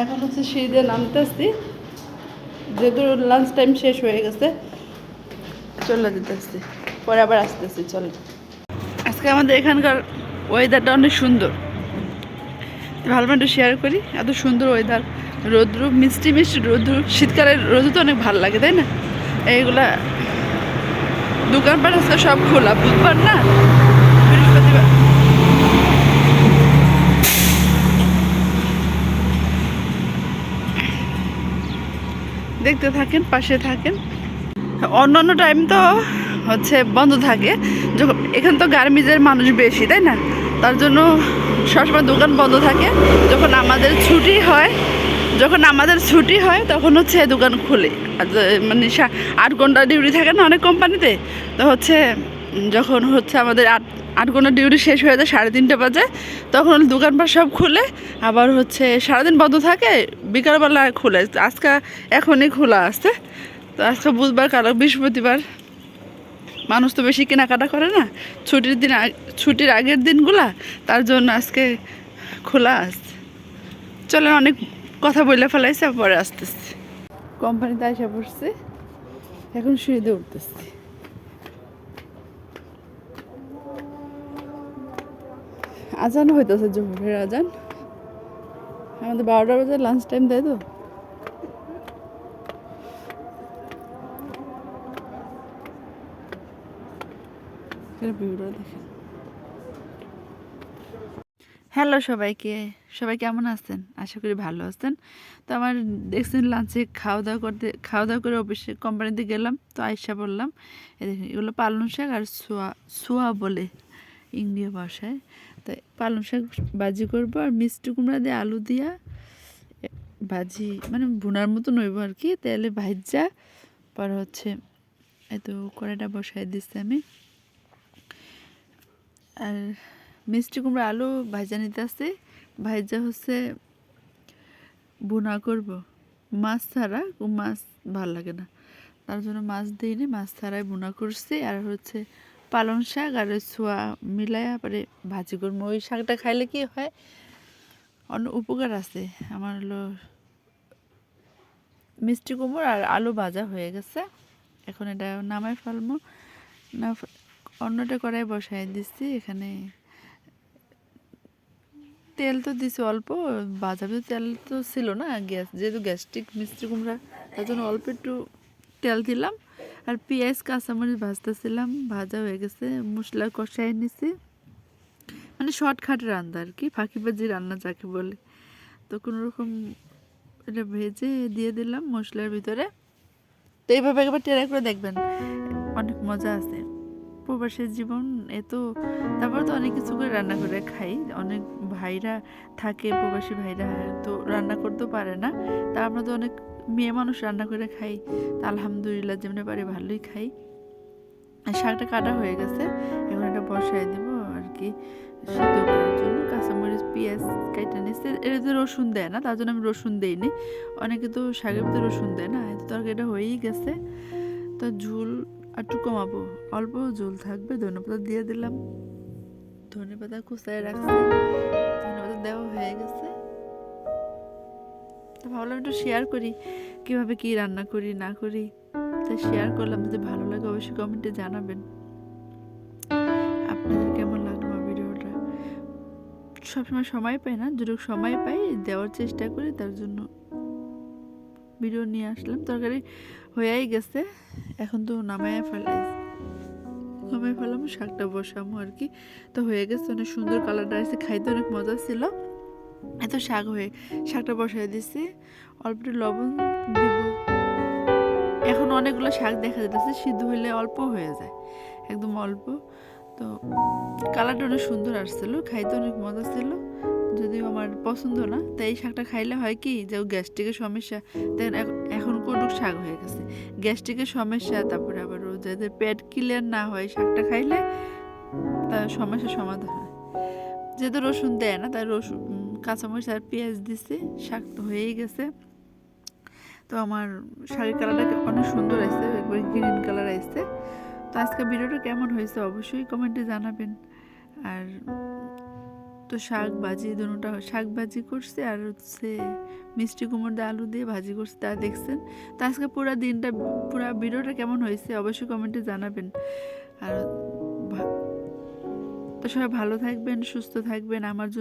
এখন হচ্ছে সিঁড়ি দিয়ে নামতেছি। যেহেতু লাঞ্চ টাইম শেষ হয়ে গেছে, চলে যেতেছি। পরে আবার আসতেছি, চল। আজকে আমাদের এখানকার ওয়েদারটা অনেক সুন্দর। ভালো একটু শেয়ার করি, এত সুন্দর ওয়েদার রৌদ্র, মিষ্টি মিষ্টি রৌদ্র। শীতকালের রোদ তো অনেক ভালো লাগে, তাই না? এইগুলা দোকানপাট আজকে সব খোলা, বুধবার না বৃহস্পতিবার দেখতে থাকেন, পাশে থাকেন। অন্য অন্য টাইম তো হচ্ছে বন্ধ থাকে। যখন এখানে তো গার্মিজের মানুষ বেশি, তাই না? তার জন্য সবসময় দোকান বন্ধ থাকে। যখন আমাদের ছুটি হয়, যখন আমাদের ছুটি হয়, তখন হচ্ছে দোকান খুলে। মানে আট ঘণ্টা ডিউটি থাকে না অনেক কোম্পানিতে তো হচ্ছে যখন হচ্ছে আমাদের আট আট ঘণ্টা ডিউটি শেষ হয়ে যায়, সাড়ে তিনটে বাজে, তখন দোকানপাট সব খুলে, আবার হচ্ছে সারাদিন বন্ধ থাকে, বিকালবেলা খুলে। আজকে এখনই খোলা আছে। তো আজকে বুধবার, কালো বৃহস্পতিবার। মানুষ তো বেশি কেনাকাটা করে না। ছুটির দিন ছুটির আগের দিনগুলা, তার জন্য আজকে খোলা আসছে চলে অনেক কথা বলে ফেলাইছে, পরে আসতেছি। কোম্পানিতে এসে পড়ছে, এখন সিঁড়িতে উঠতেছি। আজান হইতেছে জোহরের আজান। আমাদের বারোটা বাজে লাঞ্চ টাইম দেয় তো? হ্যালো সবাইকে, সবাই কেমন আছেন? আশা করি ভালো আছেন। তো আমার দেখছেন লাঞ্চে খাওয়া দাওয়া করতে খাওয়া দাওয়া করে অফিসে কোম্পানিতে গেলাম, তো আয়সা বললাম এগুলো পালন শাক আর সোয়া সোয়া বলে ইংরেজি ভাষায়। তো পালং শাক ভাজি করব আর মিষ্টি কুমড়া দিয়ে আলু দিয়া ভাজি মানে ভুনার মতন হইব আর কি, তেলে ভাজা পর হচ্ছে এই তো কড়াইটা বসাই দিচ্ছি আমি। আর মিষ্টি কুমড়া আলু ভাজা নিতে আসছে ভাজা হচ্ছে বুনা করব। মাছ ছাড়া মাছ ভালো লাগে না, তার জন্য মাছ দিইনি, মাছ ছাড়াই বুনা করছি। আর হচ্ছে পালং শাক আর ছোয়া মিলাইয়া পরে ভাজি করব ওই শাকটা খাইলে কি হয়? অন্য উপকার আছে। আমার হলো মিষ্টি কুমড়ো আর আলু ভাজা হয়ে গেছে। এখন এটা নামাই ফেলব না অন্যটা কড়াই বসাই দিচ্ছি এখানে তেল তো দিছি অল্প। বাজাবে তেল তো ছিল না গ্যাস যেহেতু গ্যাস্ট্রিক মিষ্টি কুমড়া, তার জন্য অল্প একটু তেল দিলাম। আর পেঁয়াজ, কাঁচামরিচ ভাজতেছিলাম, ভাজা হয়ে গেছে, মশলা কষাই নিছি। মানে শর্টকাট রান্না আর কি, ফাঁকি ফাঁকিবাজি রান্না যাকে বলে। তো কোনো রকম এটা ভেজে দিয়ে দিলাম মশলার ভিতরে। তো এইভাবে একবার ট্রাই করে দেখবেন, অনেক মজা আছে। প্রবাসের জীবন এত তারপর তো অনেক কিছু করে রান্না করে খাই। অনেক ভাইরা থাকে, প্রবাসী ভাইরা তো রান্না করতেও পারে না। তা আমরা তো অনেক মেয়ে মানুষ রান্না করে খাই। তা আলহামদুলিল্লাহ যেমনি পারি ভালোই খাই। শাকটা কাটা হয়ে গেছে। এখন এটা বসাই দিব আর কি সিদ্ধ করার জন্য। কাঁচামরিচ, পেঁয়াজ কেটে নিচ্ছে এটা তো রসুন দেয় না, তার জন্য আমি রসুন দিইনি। অনেকে তো শাকের ভিতরে রসুন দেয় না এই তো তরকারিটা হয়েই গেছে। তো ঝুল একটু কমাবো অল্প ঝোল থাকবে ধনেপাতা দিয়ে দিলাম। ধনেপাতা কুচায় রাখছি ধনেপাতা দেওয়া হয়ে গেছে। তো ভাবলাম একটু শেয়ার করি, কীভাবে কি রান্না করি, না করি। তাই শেয়ার করলাম, যদি ভালো লাগে অবশ্যই কমেন্টে জানাবেন। আপনাদের কেমন লাগল আমার ভিডিওটা? সবসময় সময় পাই না, যেটুকু সময় পাই দেওয়ার চেষ্টা করি, তার জন্য ভিডিও নিয়ে আসলাম। তরকারি হয়েই গেছে। এখন তো নামাইয়া ফেলাই নামাই ফেলাম, শাকটা বসামো আর কি। তো হয়ে গেছে, অনেক সুন্দর কালারটা আসছে, খাইতে অনেক মজা ছিল। এত শাক হয়ে শাকটা বসাই দিছি, অল্প একটু লবণ দিব। এখন অনেকগুলো শাক দেখা যাচ্ছে সিদ্ধ হইলে অল্প হয়ে যায়, একদম অল্প। তো কালারটা অনেক সুন্দর আসছিল, খাইতে অনেক মজা ছিল। যদিও আমার পছন্দ না, তাই এই শাকটা খাইলে হয় কি, যে গ্যাস্ট্রিকের সমস্যা এখ- এখন কটুক শাক হয়ে গেছে। গ্যাস্ট্রিকের সমস্যা, তারপরে আবার যাদের পেট ক্লিয়ার না হয়, শাকটা খাইলে তার সমস্যার সমাধান হয়। যেহেতু রসুন দেয় না, তাই রসুন কাঁচামরিচ আর পেঁয়াজ দিছে, শাক তো হয়েই গেছে। তো আমার শাড়ির কালারটা অনেক সুন্দর আসছে, একবার গ্রিন কালার আসছে। তো আজকে ভিডিওটা কেমন হয়েছে অবশ্যই কমেন্টে জানাবেন। আর তো শাক ভাজি দুটা শাক ভাজি করছে আর হচ্ছে মিষ্টি কুমড় দিয়ে আলু দিয়ে ভাজি করছে, তা দেখছেন। তা আজকে পুরো দিনটা, পুরো ভিডিওটা কেমন হয়েছে অবশ্যই কমেন্টে জানাবেন। আর তো সবাই ভালো থাকবেন, সুস্থ থাকবেন, আমার জন্য